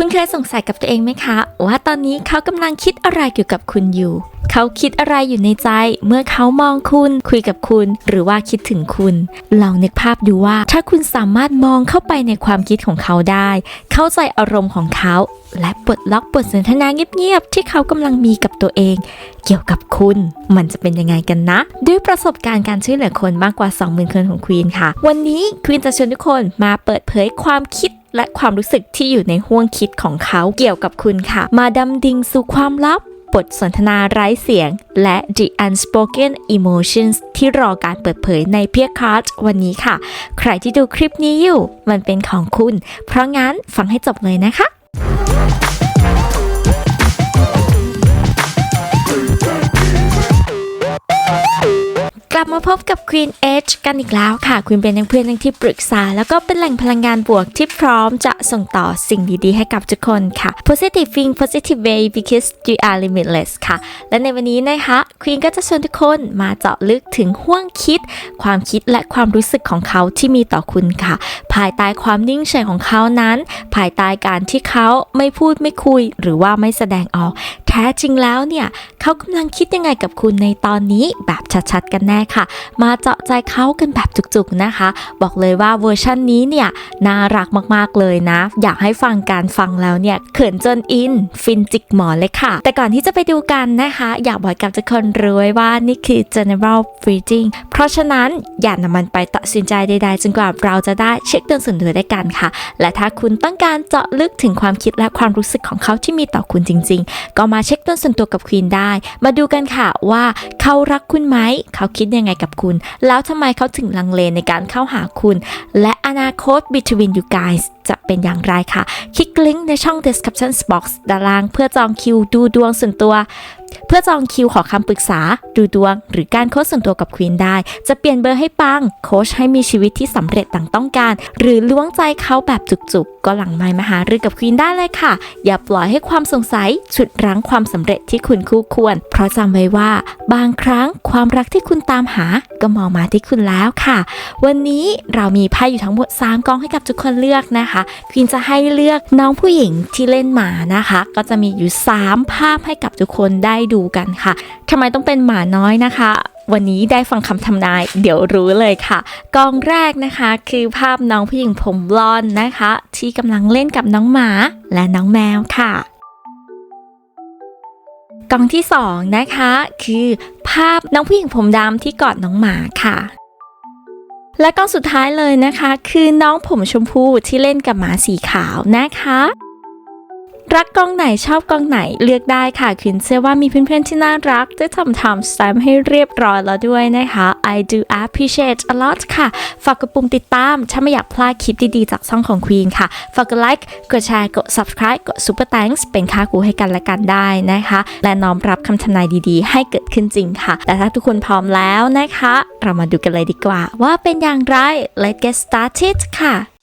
คุณเคยสงสัยกับตัวเองไหมคะ ว่าตอนนี้เขากำลังคิดอะไรเกี่ยวกับคุณอยู่ เขาคิดอะไรอยู่ในใจ เมื่อเขามองคุณ คุยกับคุณ หรือว่าคิดถึงคุณ ลองนึกภาพดูว่า ถ้าคุณสามารถมองเข้าไปในความคิดของเขาได้ เข้าใจอารมณ์ของเขา และปลดล็อกบทสนทนาเงียบๆที่เขากำลังมีกับตัวเอง เกี่ยวกับคุณ มันจะเป็นยังไงกันนะ ด้วยประสบการณ์การช่วยเหลือคนมากกว่า 20,000คนของควีนค่ะ วันนี้ควีนจะชวนทุกคนมาเปิดเผยความคิด และความรู้สึกที่อยู่ในห้วงคิดของเขาเกี่ยวกับคุณค่ะ มาดำดิงสู่ความลับบทสนทนาไร้เสียง และ The Unspoken Emotions ที่รอการเปิดเผยในเพียคาร์ดวันนี้ค่ะ ใครที่ดูคลิปนี้อยู่ มันเป็นของคุณ เพราะงั้นฟังให้จบเลยนะคะ ลับมาพบกับ Queen Edge กันอีกแล้วค่ะ คุณเป็นทั้งเพื่อนทั้งที่ปรึกษา แล้วก็เป็นแหล่งพลังงานบวกที่พร้อมจะส่งต่อสิ่งดีๆ ให้กับทุกคนค่ะ Positive Think Positive Way because you are limitless ค่ะ และในวันนี้นะคะ Queen ก็จะชวนทุกคนมาเจาะลึกถึงห้วงคิด ความคิดและความรู้สึกของเขาที่มีต่อคุณค่ะ ภายใต้ความนิ่งเฉยของเขานั้น ภายใต้การที่เขาไม่พูดไม่คุย หรือว่าไม่แสดงออก แท้จริงแล้วเนี่ยเขากำลังคิดยังไงกับคุณในตอนนี้แบบชัดๆกันแน่ค่ะ มาเจาะใจเขากันแบบจุกๆนะคะ บอกเลยว่าเวอร์ชันนี้เนี่ยน่ารักมากๆเลยนะ อยากให้ฟังการฟังแล้วเนี่ยเขินจนอิน ฟินจิกหมอนเลยค่ะ แต่ก่อนที่จะไปดูกันนะคะ อยากบอกกับทุกคนรู้ไว้ว่านี่คือ general reading เพราะฉะนั้นอย่านำมันไปตัดสินใจใดๆจนกว่าเราจะได้เช็คเตือนส่วนตัวได้กันค่ะ และถ้าคุณต้องการเจาะลึกถึงความคิดและความรู้สึกของเขาที่มีต่อคุณจริง ๆ ก็มาเช็คต้นส่วนตัวกับควีนได้ มาดูกันค่ะว่าเขารักคุณไหมเขาคิดยังไงกับคุณ แล้วทำไมเขาถึงลังเลในการเข้าหาคุณ และอนาคต between you guys จะเป็นอย่างไรค่ะ คลิกลิงก์ในช่อง description box ด้านล่างเพื่อจองคิวดูดวงส่วนตัว เพื่อจองคิวขอคำปรึกษา ดูดวง หรือการโค้ชส่วนตัวกับควีนได้ จะเปลี่ยนเบอร์ให้ปัง โค้ชให้มีชีวิตที่สำเร็จดังต้องการ หรือล้วงใจเขาแบบจุกๆ ก็หลังไมค์มาหารือกับควีนได้เลยค่ะ อย่าปล่อยให้ความสงสัยฉุดรั้งความสำเร็จที่คุณคู่ควร เพราะจำไว้ว่า บางครั้งความรักที่คุณตามหาก็มองมาที่คุณแล้วค่ะ วันนี้เรามีไพ่อยู่ทั้งหมด 3กองให้กับทุกคนเลือกนะคะควีนจะให้เลือกน้องผู้หญิงที่เล่นหมานะคะ ก็จะมีอยู่ 3 ภาพให้กับทุกคนได้ดูกันค่ะทำไมต้องเป็นหมาน้อยนะคะวันนี้ได้ฟังคำทำนายเดี๋ยวรู้เลยค่ะ กองแรกนะคะคือภาพน้องผู้หญิงผมบลอนด์นะคะ ที่กำลังเล่นกับน้องหมาและน้องแมวค่ะ กองที่สองนะคะ คือภาพน้องผู้หญิงผมดำที่กอดน้องหมาค่ะ และกองสุดท้ายเลยนะคะ คือน้องผมชมพูที่เล่นกับหมาสีขาวนะคะ รักกองไหนชอบกองไหนเลือกได้ค่ะคินเชื่อว่ามีเพื่อนๆที่น่ารักได้ทำทำสแตมให้เรียบร้อยแล้วด้วยนะคะ I do appreciate a lot ค่ะ ฝากกดปุ่มติดตาม ถ้าไม่อยากพลาดคลิปดีๆ จากช่องของควีนค่ะ ฝากกดไลค์กดแชร์กด subscribe กด super thanks เป็นค่ากูให้กันและกันได้นะคะ และน้อมรับคำทำนายดีๆ ให้เกิดขึ้นจริงค่ะ แต่ถ้าทุกคนพร้อมแล้วนะคะ เรามาดูกันเลยดีกว่า ว่าเป็นอย่างไร let's get started ค่ะ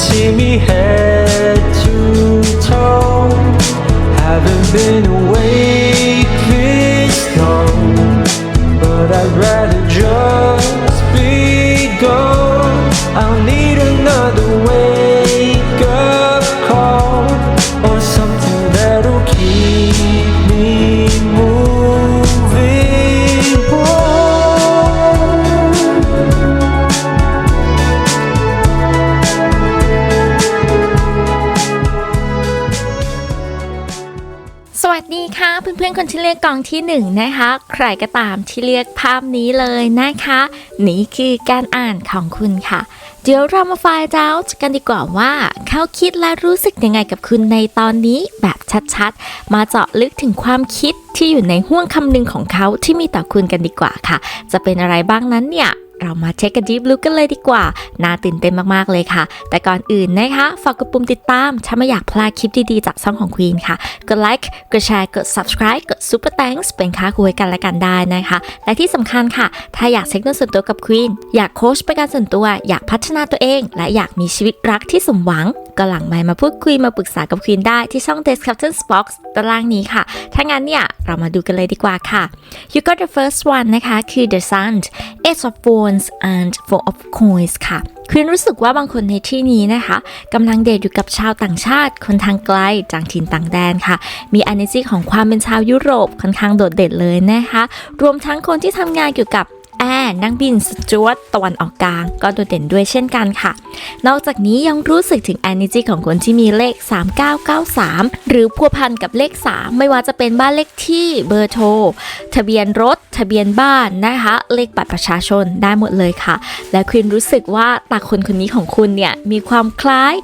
see me head to toe. Haven't been วัสดีค่ะเพื่อนๆคนที่เรียกกองที่หนึ่งนะคะ ใครก็ตามที่เรียกภาพนี้เลยนะคะ นี่คือการอ่านของคุณค่ะ เดี๋ยวเรามาไฟล์ดาวกันดีกว่าว่า เขาคิดและรู้สึกยังไงกับคุณในตอนนี้แบบชัดๆ มาเจาะลึกถึงความคิดที่อยู่ในห่วงคำหนึ่งของเขาที่มีต่อคุณกันดีกว่าค่ะ จะเป็นอะไรบ้างนั้นเนี่ย เรามาเช็คกันดีบลุกกันเลยดีกว่า น่าตื่นเต้นมากๆเลยค่ะ แต่ก่อนอื่นนะคะ ฝากกดปุ่มติดตาม ถ้าไม่อยากพลาดคลิปดีๆ จากช่องของควีนค่ะ กดไลค์ กดแชร์ กด subscribe กด super thanks เป็นค่าคุยกันและกันได้นะคะ และที่สำคัญค่ะ ถ้าอยากเช็คเรื่องส่วนตัวกับควีนอยากโค้ชเป็นการส่วนตัว อยากพัฒนาตัวเอง และอยากมีชีวิตรักที่สมหวัง ก็หลังไมมาพูดคุยมาปรึกษากับ Queen ได้ที่ช่อง Description Box ตารางนี้ค่ะ ถ้างั้นเนี่ย เรามาดูกันเลยดีกว่าค่ะ You got the first one นะคะคือ The Sun Ace of Wands and Four of Coins ค่ะควีนรู้สึกว่าบางคนในที่นี้นะคะกำลังเดทอยู่กับชาวต่างชาติ คนทางไกลจากถิ่นต่างแดนค่ะ มี energy ของความเป็นชาวยุโรปค่อนข้างโดดเด่นเลยนะคะ รวมทั้งคนที่ทำงานเกี่ยวกับ แอร์นักบินสจวตตะวันออกกลาง ก็โดดเด่นด้วยเช่นกันค่ะ นอกจากนี้ยังรู้สึกถึง energy ของคนที่มีเลข 3993 หรือพัวพันกับเลข 3 ไม่ว่าจะเป็นบ้านเลขที่เบอร์โทร ทะเบียนรถ ทะเบียนบ้านนะคะ เลขบัตรประชาชนได้หมดเลยค่ะ และควินรู้สึกว่าตาคนคนนี้ของคุณเนี่ยมีความคล้าย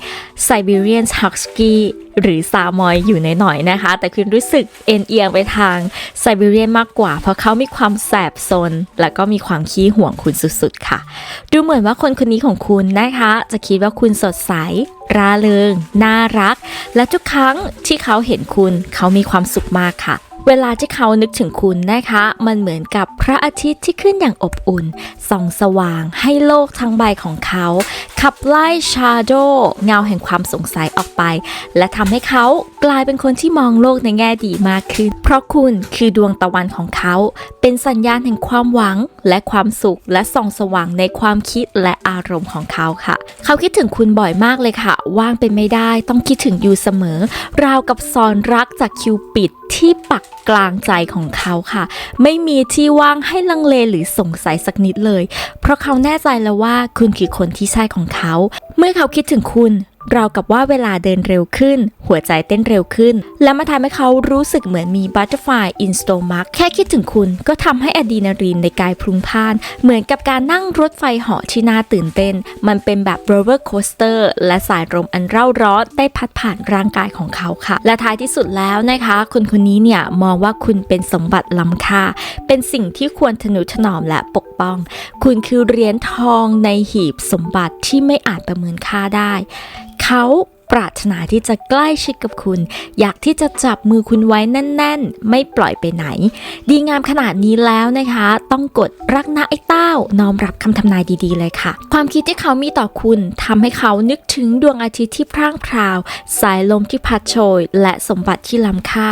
Siberian Husky หรือซามอยอยู่ในหน่อยๆนะคะ แต่คือรู้สึกเอ็นเอียงไปทางไซบีเรียนมากกว่า เพราะเขามีความแสบซน และก็มีความขี้ห่วงคุณสุดๆค่ะ ดูเหมือนว่าคนคนนี้ของคุณนะคะ จะคิดว่าคุณสดใสร่าเริง น่ารัก และทุกครั้งที่เขาเห็นคุณ เขามีความสุขมากค่ะ เวลาที่เขานึกถึงคุณนะคะ มันเหมือนกับพระอาทิตย์ที่ขึ้นอย่างอบอุ่น ส่องสว่างให้โลกทั้งใบของเขา ขับไล่ชาโดเงาแห่งความสงสัยออกไป และทำให้เขากลายเป็นคนที่มองโลกในแง่ดีมากขึ้น เพราะคุณคือดวงตะวันของเขา เป็นสัญญาณแห่งความหวัง และความสุขและส่องสว่างในความคิดและอารมณ์ของเขาค่ะ เขาคิดถึงคุณบ่อยมากเลยค่ะ ว่างเป็นไม่ได้ต้องคิดถึงอยู่เสมอ ราวกับซอนรักจากคิวปิดที่ปักกลางใจของเขาค่ะ ไม่มีที่ว่างให้ลังเลหรือสงสัยสักนิดเลย เพราะเขาแน่ใจแล้วว่าคุณคือคนที่ใช่ของเขา เมื่อเขาคิดถึงคุณ ราวกับว่าเวลาเดินเร็วขึ้น หัวใจเต้นเร็วขึ้น และมาทำให้เขารู้สึกเหมือนมีบัตเตอร์ฟลายอินสโตมักแค่คิดถึงคุณก็ทำให้อะดรีนาลีนในกายพลุงพ่าน เหมือนกับการนั่งรถไฟเหาะที่น่าตื่นเต้น มันเป็นแบบโรเ r อร์โคสเตอร์และสายลมอันเร่าร้อนได้พัดผ่านร่างกายของเขาค่ะ และท้ายที่สุดแล้วนะคะ คนคนนี้เนี่ยมองว่าคุณเป็นสมบัติล้ำค่า เป็นสิ่งที่ควรทนุถนอมและปกป้อง คุณคือเหรียญทองในหีบสมบัติที่ไม่อาจประเมินค่าได้ เขาปรารถนาที่จะใกล้ชิดกับคุณ อยากที่จะจับมือคุณไว้แน่น ๆ ไม่ปล่อยไปไหน ดีงามขนาดนี้แล้วนะคะ ต้องกดรักนะไอ้เต้า น้อมรับคำทำนายดีๆเลยค่ะ ความคิดที่เขามีต่อคุณทำให้เขานึกถึงดวงอาทิตย์ที่พร่างพราว สายลมที่พัดโชย และสมบัติที่ล้ำค่า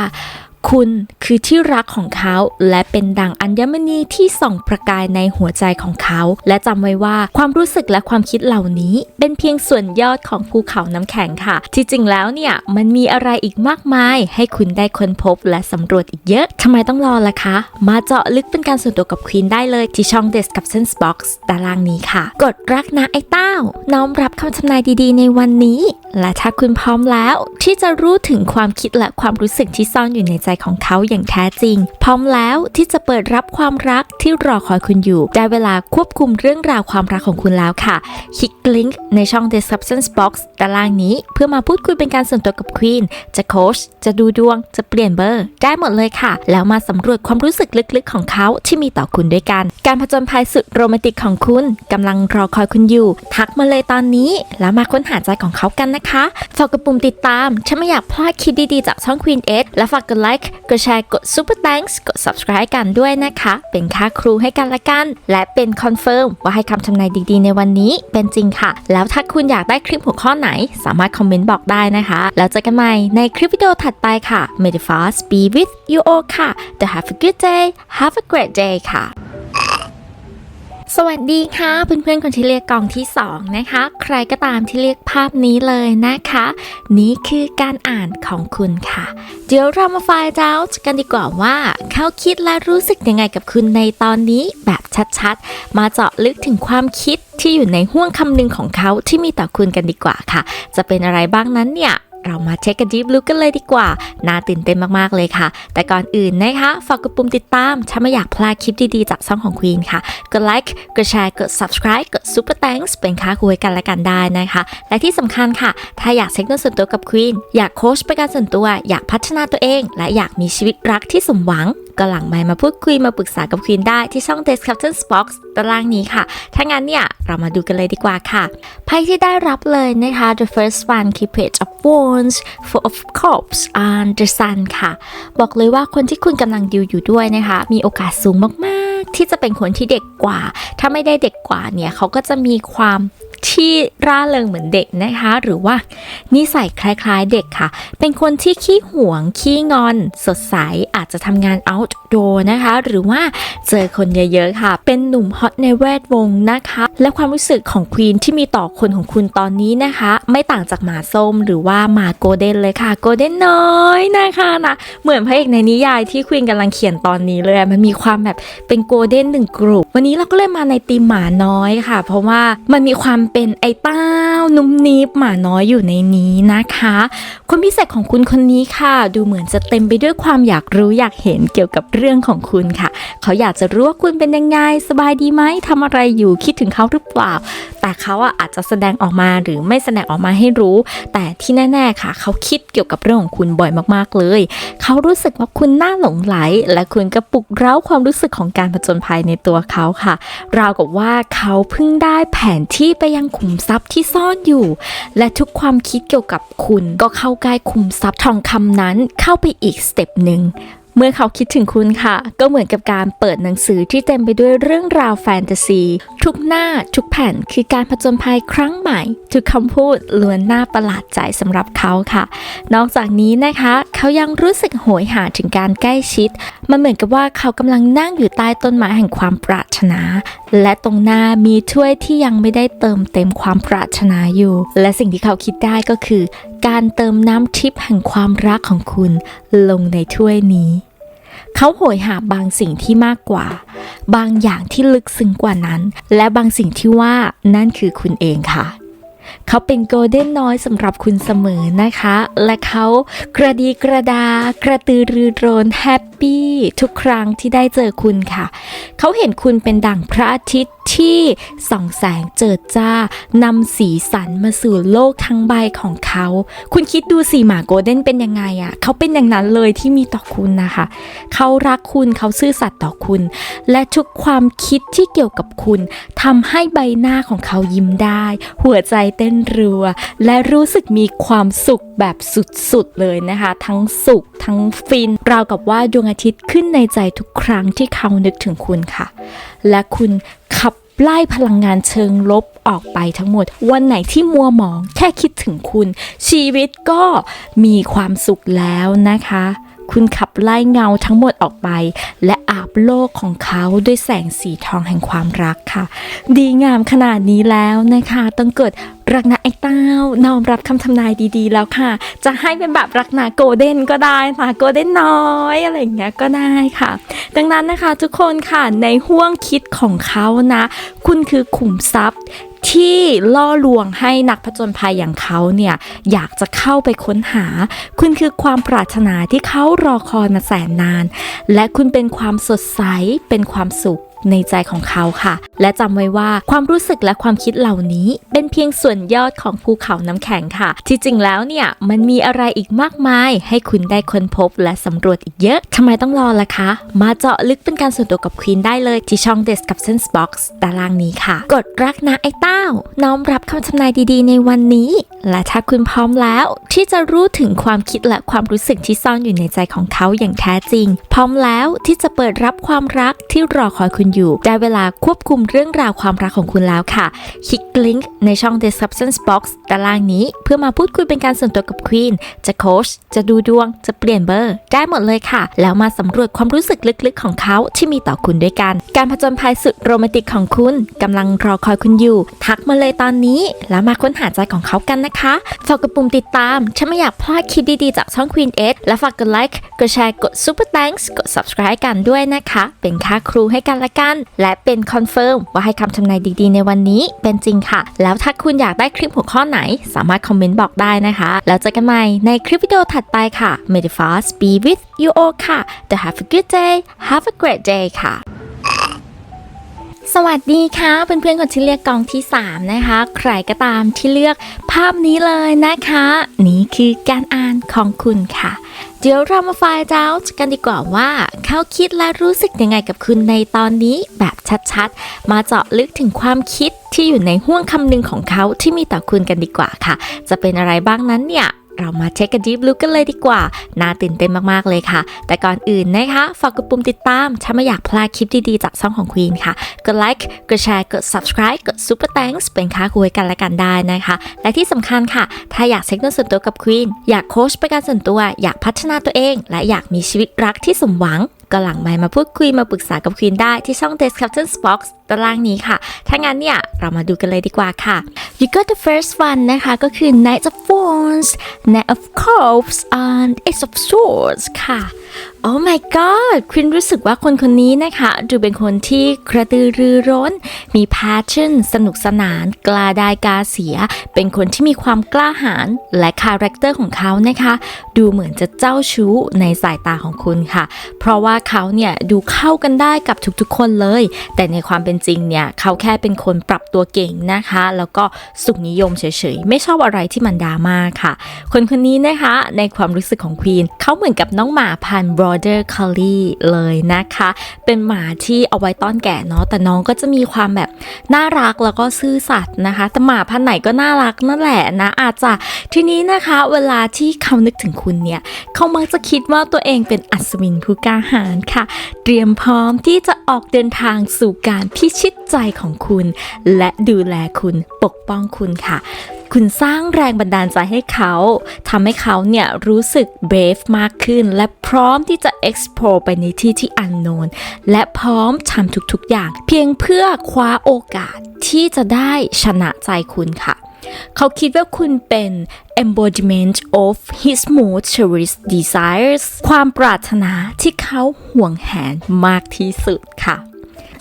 คุณคือที่รักของเขา และเป็นดังอัญมณีที่ส่องประกายในหัวใจของเขา และจำไว้ว่าความรู้สึกและความคิดเหล่านี้ เป็นเพียงส่วนยอดของภูเขาน้ำแข็งค่ะ ที่จริงแล้วเนี่ย มันมีอะไรอีกมากมาย ให้คุณได้ค้นพบและสำรวจอีกเยอะทำไมต้องรอล่ะคะ มาเจาะลึกเป็นการส่วนตัวกับควีนได้เลยที่ช่อง Description Box ตารางนี้ค่ะ กดรักนะไอ้เต้า น้อมรับคำทำนายดีๆ ในวันนี้ และถ้าคุณพร้อมแล้ว ที่จะรู้ถึงความคิดและความรู้สึกที่ซ่อนอยู่ในใจของเขาอย่างแท้จริง พร้อมแล้วที่จะเปิดรับความรักที่รอคอยคุณอยู่ ได้เวลาควบคุมเรื่องราวความรักของคุณแล้วค่ะ คลิกลิงก์ในช่อง description box ตารางนี้เพื่อมาพูดคุยเป็นการส่วนตัวกับควีนจะโค้ชจะดูดวงจะเปลี่ยนเบอร์ ได้หมดเลยค่ะ แล้วมาสำรวจความรู้สึกลึกๆของเขาที่มีต่อคุณด้วยกัน การผจญภัยสุดโรแมนติกของคุณกำลังรอคอยคุณอยู่ ทักมาเลยตอนนี้ แล้วมาค้นหาใจของเขากันนะคะฝากกดปุ่มติดตามถ้าไม่อยากพลาดคลิปดีๆจากช่อง Queen 8และฝากกดไลค์กดแชร์กด Super Thanks กด Subscribe กันด้วยนะคะ เป็นค่าครูให้กันละกัน และเป็นคอนเฟิร์มว่าให้คำทำนายดีๆ ในวันนี้เป็นจริงค่ะ แล้วถ้าคุณอยากได้คลิปหัวข้อไหน สามารถคอมเมนต์บอกได้นะคะ แล้วเจอกันใหม่ในคลิปวิดีโอถัดไปค่ะ May the force be with you all ค่ะ The have a good day have a great day ค่ะ สวัสดีค่ะเพื่อนๆคนที่เรียกกองที่ 2 นะคะ ใครก็ตามที่เรียกภาพนี้เลยนะคะ นี่คือการอ่านของคุณค่ะ เดี๋ยวเรามาไฟล์ดาวกันดีกว่าว่า เขาคิดและรู้สึกยังไงกับคุณในตอนนี้แบบชัดๆ มาเจาะลึกถึงความคิดที่อยู่ในห่วงคำหนึ่งของเขาที่มีต่อคุณกันดีกว่าค่ะ จะเป็นอะไรบ้างนั้นเนี่ย เรามาเช็คกันดีบลุกกันเลยดีกว่า น่าตื่นเต้นมากๆเลยค่ะ แต่ก่อนอื่นนะคะ ฝากกดปุ่มติดตาม ถ้าไม่อยากพลาดคลิปดีๆ จากช่องของ Queen ค่ะ กดไลค์ กดแชร์ กด subscribe กด super thanks เป็นค่าคุยกันและกันได้นะคะ และที่สำคัญค่ะ ถ้าอยากเช็คเรื่องส่วนตัวกับ Queen อยากโค้ชเป็นการส่วนตัว อยากพัฒนาตัวเอง และอยากมีชีวิตรักที่สมหวังก็หลังไมมาพูดคุยมาปรึกษากับ Queen ได้ที่ช่อง Description Box ตารางนี้ค่ะ ถ้างั้นเนี่ย เรามาดูกันเลยดีกว่าค่ะ ไพ่ที่ได้รับเลยนะคะ The first one คือ Page of Wands Four of cops and the Sun ค่ะ บอกเลยว่าคนที่คุณกำลังดิวอยู่ด้วยนะคะ มีโอกาสสูงมากๆ ที่จะเป็นคนที่เด็กกว่า ถ้าไม่ได้เด็กกว่าเนี่ย เขาก็จะมีความ ที่ร่าเริงเหมือนเด็กนะคะ หรือว่านิสัยคล้ายๆเด็กค่ะ เป็นคนที่ขี้หวง ขี้งอน สดใส อาจจะทำงาน outdoor นะคะ หรือว่าเจอคนเยอะๆค่ะ เป็นหนุ่มฮอตในแวดวงนะคะ และความรู้สึกของควีนที่มีต่อคนของคุณตอนนี้นะคะ ไม่ต่างจากหมาส้มหรือว่าหมาโกลเด้นเลยค่ะ โกลเด้นน้อยนะคะนะ เหมือนพระเอกในนิยายที่ควีนกำลังเขียนตอนนี้เลย มันมีความแบบเป็นโกลเด้นหนึ่งกลุ่มวันนี้เราก็เลยมาในตีมหมาน้อยค่ะ เพราะว่ามันมีความเป็นไอ้เต้านุ่มนิบหมาน้อยอยู่ในนี้นะคะ คนพิเศษของคุณคนนี้ค่ะ ดูเหมือนจะเต็มไปด้วยความอยากรู้อยากเห็นเกี่ยวกับเรื่องของคุณค่ะ เขาอยากจะรู้ว่าคุณเป็นยังไง สบายดีไหมทำอะไรอยู่คิดถึงเขาหรือเปล่า แต่เขาอะอาจจะแสดงออกมาหรือไม่แสดงออกมาให้รู้ แต่ที่แน่ๆค่ะ เขาคิดเกี่ยวกับเรื่องของคุณบ่อยมากๆเลย เขารู้สึกว่าคุณน่าหลงไหล และคุณก็ปลุกเร้าความรู้สึกของการผจญภัยในตัวเขาค่ะ ราวกับว่าเขาเพิ่งได้แผนที่ไปยังขุมทรัพย์ที่ซ่อนอยู่ และทุกความคิดเกี่ยวกับคุณก็เข้าใกล้ขุมทรัพย์ทองคำนั้นเข้าไปอีกสเต็ปหนึ่ง เมื่อเขาคิดถึงคุณค่ะ ก็เหมือนกับการเปิดหนังสือที่เต็มไปด้วยเรื่องราวแฟนตาซี ทุกหน้าทุกแผ่นคือการผจญภัยครั้งใหม่ ทุกคำพูดล้วนน่าประหลาดใจสำหรับเขาค่ะ นอกจากนี้นะคะ เขายังรู้สึกโหยหาถึงการใกล้ชิด มันเหมือนกับว่าเขากำลังนั่งอยู่ใต้ต้นไม้แห่งความปรารถนา และตรงหน้ามีถ้วยที่ยังไม่ได้เติมเต็มความปรารถนาอยู่ และสิ่งที่เขาคิดได้ก็คือ การเติมน้ำทิพย์แห่งความรักของคุณ ลงในถ้วยนี้ เขาโหยหาบางสิ่งที่มากกว่า บางอย่างที่ลึกซึ้งกว่านั้น และบางสิ่งที่ว่านั่นคือคุณเองค่ะ เขาเป็นโกลเด้นน้อยสำหรับคุณเสมอนะคะ และเขากระดีกระดากระตือรือร้นแฮป ปี้ทุกครั้งที่ได้เจอคุณค่ะ เขาเห็นคุณเป็นดั่งพระอาทิตย์ที่ส่องแสงเจิดจ้านำสีสันมาสู่โลกทั้งใบของเขา คุณคิดดูสิหมาโกลเด้นเป็นยังไงอะ่ะ เขาเป็นอย่างนั้นเลยที่มีต่อคุณนะคะ เขารักคุณเขาซื่อสัตย์ต่อคุณ และทุกความคิดที่เกี่ยวกับคุณทำให้ใบหน้าของเขายิ้มได้ หัวใจเต้นรัว และรู้สึกมีความสุขแบบสุดๆเลยนะคะ ทั้งสุขทั้งฟินราวกับว่าดวงอาทิตย์ขึ้นในใจทุกครั้งที่เขานึกถึงคุณค่ะ และคุณขับไล่พลังงานเชิงลบออกไปทั้งหมด วันไหนที่มัวหมองแค่คิดถึงคุณ ชีวิตก็มีความสุขแล้วนะคะ คุณขับไล่เงาทั้งหมดออกไป และอาบโลกของเขาด้วยแสงสีทองแห่งความรักค่ะ ดีงามขนาดนี้แล้วนะคะ ต้องเกิดรักนะไอ้เต้าน้อมรับคำทำนายดีๆ แล้วค่ะ จะให้เป็นแบบรักนาโกลเด้นก็ได้ค่ะโกลเด้นน้อยอะไรอย่างเงี้ยก็ได้ค่ะ ดังนั้นนะคะทุกคนค่ะในห่วงคิดของเขานะ คุณคือขุมทรัพย์ ที่ล่อลวงให้นักผจญภัยอย่างเขาเนี่ยอยากจะเข้าไปค้นหา คุณคือความปรารถนาที่เขารอคอยมาแสนนาน และคุณเป็นความสดใสเป็นความสุข ในใจของเขาค่ะ และจำไว้ว่าความรู้สึกและความคิดเหล่านี้ เป็นเพียงส่วนยอดของภูเขาน้ำแข็งค่ะ ที่จริงแล้วเนี่ยมันมีอะไรอีกมากมาย ให้คุณได้ค้นพบและสำรวจอีกเยอะทำไมต้องรอล่ะคะ มาเจาะลึกเป็นการส่วนตัวกับควีนได้เลยที่ช่อง Description Box ตารางนี้ค่ะ กดรักนะไอ้เต้า น้อมรับคำทำนายดีๆ ในวันนี้ และถ้าคุณพร้อมแล้ว ที่จะรู้ถึงความคิดและความรู้สึกที่ซ่อนอยู่ในใจของเขาอย่างแท้จริง พร้อมแล้วที่จะเปิดรับความรักที่รอคอยคุณอยู่ ได้เวลาควบคุมเรื่องราวความรักของคุณแล้วค่ะ คลิกลิงก์ในช่อง description box ตารางนี้ เพื่อมาพูดคุยเป็นการส่วนตัวกับควีนจะโค้ชจะดูดวง จะเปลี่ยนเบอร์ ได้หมดเลยค่ะ แล้วมาสำรวจความรู้สึกลึกๆของเขาที่มีต่อคุณด้วยกัน การผจญภัยสุดโรแมนติกของคุณกำลังรอคอยคุณอยู่ ทักมาเลยตอนนี้ แล้วมาค้นหาใจของเขากันนะคะฝากกดปุ่มติดตามถ้าไม่อยากพลาดคลิปดีๆจากช่อง Queen เและฝากกดไลค์กดแชร์กด super thanks กด subscribe กันด้วยนะคะ เป็นค่าครูให้กันละกันกัน และเป็นคอนเฟิร์มว่าให้คำทำนายดีๆ ในวันนี้เป็นจริงค่ะ แล้วถ้าคุณอยากได้คลิปหัวข้อไหน สามารถคอมเมนต์บอกได้นะคะ แล้วเจอกันใหม่ในคลิปวิดีโอถัดไปค่ะ May the force be with you all ค่ะ The have a good day have a great day ค่ะ สวัสดีค่ะเพื่อนๆคนที่เรียกกองที่ 3 นะคะ ใครก็ตามที่เลือกภาพนี้เลยนะคะ นี่คือการอ่านของคุณค่ะ เดี๋ยวเรามาไฟล์ดาวกันดีกว่าว่า เขาคิดและรู้สึกยังไงกับคุณในตอนนี้แบบชัดๆ มาเจาะลึกถึงความคิดที่อยู่ในห่วงคำหนึ่งของเขาที่มีต่อคุณกันดีกว่าค่ะ จะเป็นอะไรบ้างนั้นเนี่ย เรามาเช็คกันดีฟลุกกันเลยดีกว่า น่าตื่นเต้นมากๆเลยค่ะ แต่ก่อนอื่นนะคะ ฝากกดปุ่มติดตามถ้าไม่อยากพลาดคลิปดีๆจากช่องของควีนค่ะ กดไลค์ กดแชร์ กด subscribe กด super thanks เป็นค่าคุยกันและกันได้นะคะ และที่สำคัญค่ะ ถ้าอยากเช็คเรื่องส่วนตัวกับควีนอยากโค้ชปการส่วนตัว อยากพัฒนาตัวเอง และอยากมีชีวิตรักที่สมหวังก็หลังไมมาพูดคุยมาปรึกษากับควีนได้ที่ช่อง Description Box ตารางนี้ค่ะ ถ้างั้นเนี่ย เรามาดูกันเลยดีกว่าค่ะ You got the first one นะคะ ก็คือ Knight of Wands Knight of Cups and Ace of Swords ค่ะ Oh my god คุณรู้สึกว่าคนคนนี้นะคะดูเป็นคนที่กระตือรือร้น มี passion สนุกสนาน กล้าได้กล้าเสีย เป็นคนที่มีความกล้าหาญและคาแรคเตอร์ของเขานะคะ ดูเหมือนจะเจ้าชู้ในสายตาของคุณค่ะ เพราะว่าเขาเนี่ยดูเข้ากันได้กับทุกๆคนเลย แต่ในความเป็นจริงเนี่ยเขาแค่เป็นคนปรับตัวเก่งนะคะ แล้วก็สุขนิยมเฉยๆ ไม่ชอบอะไรที่มันดราม่าค่ะ คนคนนี้นะคะในความรู้สึกของควีนเขาเหมือนกับน้องหมาพันธุ์ Border Collie เลยนะคะ เป็นหมาที่เอาไว้ต้อนแก่เนาะแต่น้องก็จะมีความแบบน่ารักแล้วก็ซื่อสัตย์นะคะแต่หมาพันไหนก็น่ารักนั่นแหละนะอาจจะทีนี้นะคะเวลาที่เขานึกถึงคุณเนี่ยเขามักจะคิดว่าตัวเองเป็นอัศวินผู้กล้าหาญค่ะ เตรียมพร้อมที่จะออกเดินทางสู่การพิชิตใจของคุณ และดูแลคุณปกป้องคุณค่ะ คุณสร้างแรงบันดาลใจให้เขาทำให้เขาเนี่ยรู้สึก brave มากขึ้น และพร้อมที่จะ explore ไปในที่ที่ unknown และพร้อมทำทุกๆอย่าง เพียงเพื่อคว้าโอกาสที่จะได้ชนะใจคุณค่ะเขาคิดว่าคุณเป็น embodiment of his most cherished desires ความปรารถนาที่เขาห่วงแหนมากที่สุดค่ะ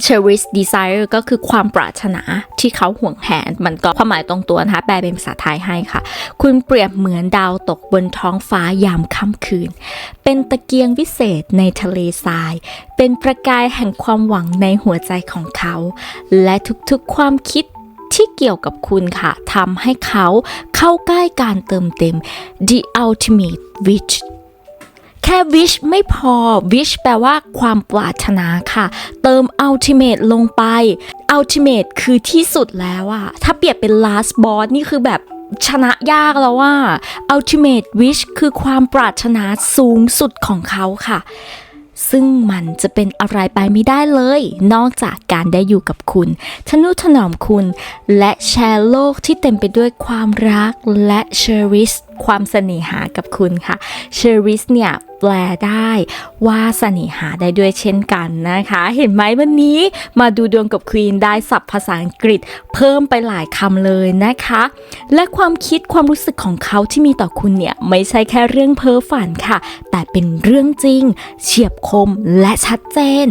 cherish desire ก็คือความปรารถนาที่เขาห่วงแหน มันก็ความหมายตรงตัวนะคะ แปลเป็นภาษาไทยให้ค่ะ คุณเปรียบเหมือนดาวตกบนท้องฟ้ายามค่ำคืน เป็นตะเกียงวิเศษในทะเลทราย เป็นประกายแห่งความหวังในหัวใจของเขา และทุกๆความคิดที่เกี่ยวกับคุณค่ะทำให้เขาเข้าใกล้การเติมเต็ม the ultimate wish แค่ wish ไม่พอ wish แปลว่าความปรารถนาค่ะ เติม ultimate ลงไป ultimate คือที่สุดแล้วอะถ้าเปรียบเป็น last boss นี่คือแบบชนะยากแล้วว่า ultimate wish คือความปรารถนาสูงสุดของเขาค่ะ ซึ่งมันจะเป็นอะไรไปไม่ได้เลย นอกจากการได้อยู่กับคุณ ทนุถนอมคุณ และแชร์โลกที่เต็มไปด้วยความรักและเชอริส ความเสน่หากับคุณค่ะเชอริสเนี่ยแปลได้ว่าเสน่หาได้ด้วยเช่นกันนะคะ เห็นไหมวันนี้มาดูดวงกับควีนได้ศัพท์ภาษาอังกฤษเพิ่มไปหลายคำเลยนะคะ และความคิดความรู้สึกของเขาที่มีต่อคุณเนี่ยไม่ใช่แค่เรื่องเพ้อฝันค่ะ แต่เป็นเรื่องจริง เฉียบคมและชัดเจน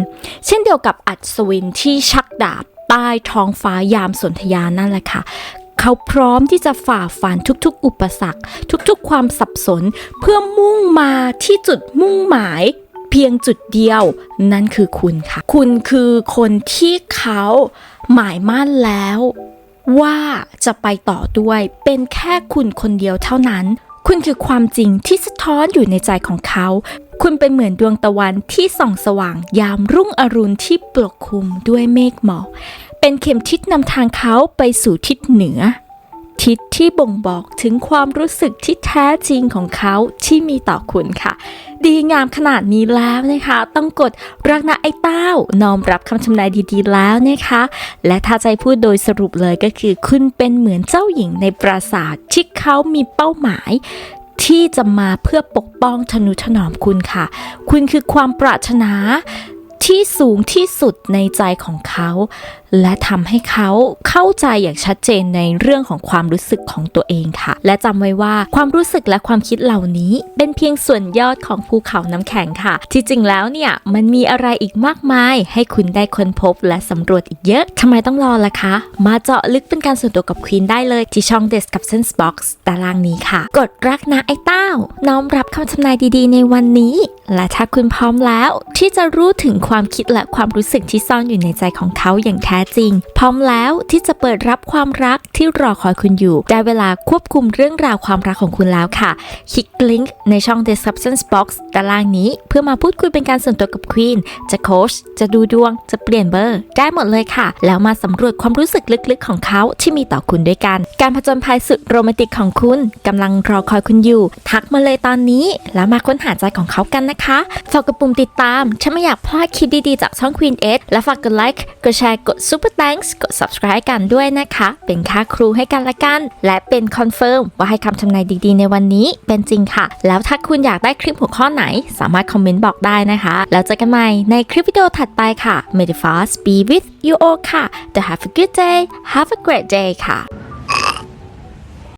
เช่นเดียวกับอัศวินที่ชักดาบใต้ท้องฟ้ายามสนธยานั่นแหละค่ะ เขาพร้อมที่จะฝ่าฟันทุกๆ อุปสรรค ทุกๆ ความสับสน เพื่อมุ่งมาที่จุดมุ่งหมายเพียงจุดเดียวนั่นคือคุณค่ะ คุณคือคนที่เขาหมายมั่นแล้วว่าจะไปต่อด้วยเป็นแค่คุณคนเดียวเท่านั้น คุณคือความจริงที่สะท้อนอยู่ในใจของเขา คุณเป็นเหมือนดวงตะวันที่ส่องสว่างยามรุ่งอรุณที่ปกคลุมด้วยเมฆหมอก เป็นเข็มทิศนำทางเขาไปสู่ทิศเหนือ ทิศที่บ่งบอกถึงความรู้สึกที่แท้จริงของเขาที่มีต่อคุณค่ะ ดีงามขนาดนี้แล้วนะคะ ต้องกดรักนะไอ้เต้า น้อมรับคำทำนายดีๆแล้วนะคะ และถ้าใจพูดโดยสรุปเลยก็คือ คุณเป็นเหมือนเจ้าหญิงในปราสาทที่เขามีเป้าหมายที่จะมาเพื่อปกป้องทนุถนอมคุณค่ะ คุณคือความปรารถนาที่สูงที่สุดในใจของเขา และทำให้เขาเข้าใจอย่างชัดเจนในเรื่องของความรู้สึกของตัวเองค่ะ และจำไว้ว่าความรู้สึกและความคิดเหล่านี้เป็นเพียงส่วนยอดของภูเขาน้ำแข็งค่ะ ที่จริงแล้วเนี่ยมันมีอะไรอีกมากมาย ให้คุณได้ค้นพบและสำรวจอีกเยอะทำไมต้องรอล่ะคะ มาเจาะลึกเป็นการส่วนตัวกับควีนได้เลยที่ช่อง Discussion Box ตารางนี้ค่ะ กดรักนะไอ้เต้า น้อมรับคำทำนายดีๆ ในวันนี้ และถ้าคุณพร้อมแล้ว ที่จะรู้ถึงความคิดและความรู้สึกที่ซ่อนอยู่ในใจของเขาอย่างแท้จริง พร้อมแล้วที่จะเปิดรับความรักที่รอคอยคุณอยู่ ได้เวลาควบคุมเรื่องราวความรักของคุณแล้วค่ะ คลิกลิงก์ในช่อง description box ด้านล่างนี้ เพื่อมาพูดคุยเป็นการส่วนตัวกับควีนจะโค้ชจะดูดวง จะเปลี่ยนเบอร์ ได้หมดเลยค่ะ แล้วมาสำรวจความรู้สึกลึกๆของเขาที่มีต่อคุณด้วยกัน การผจญภัยสุดโรแมนติกของคุณกำลังรอคอยคุณอยู่ ทักมาเลยตอนนี้แล้วมาค้นหาใจของเขากันนะคะฝากกดปุ่มติดตามถ้าไม่อยากพลาดคลิปดีๆจากช่อง Queen Ed และฝากกดไลค์กดแชร์กด Super Thanks กด subscribe กันด้วยนะคะ เป็นค่าครูให้กันละกัน และเป็นคอนเฟิร์มว่าให้คำทำนายดีๆ ในวันนี้เป็นจริงค่ะ แล้วถ้าคุณอยากได้คลิปหัวข้อไหน สามารถคอมเมนต์บอกได้นะคะ แล้วเจอกันใหม่ในคลิปวิดีโอถัดไปค่ะ May the force be with you all ค่ะ The have a good day have a great day ค่ะ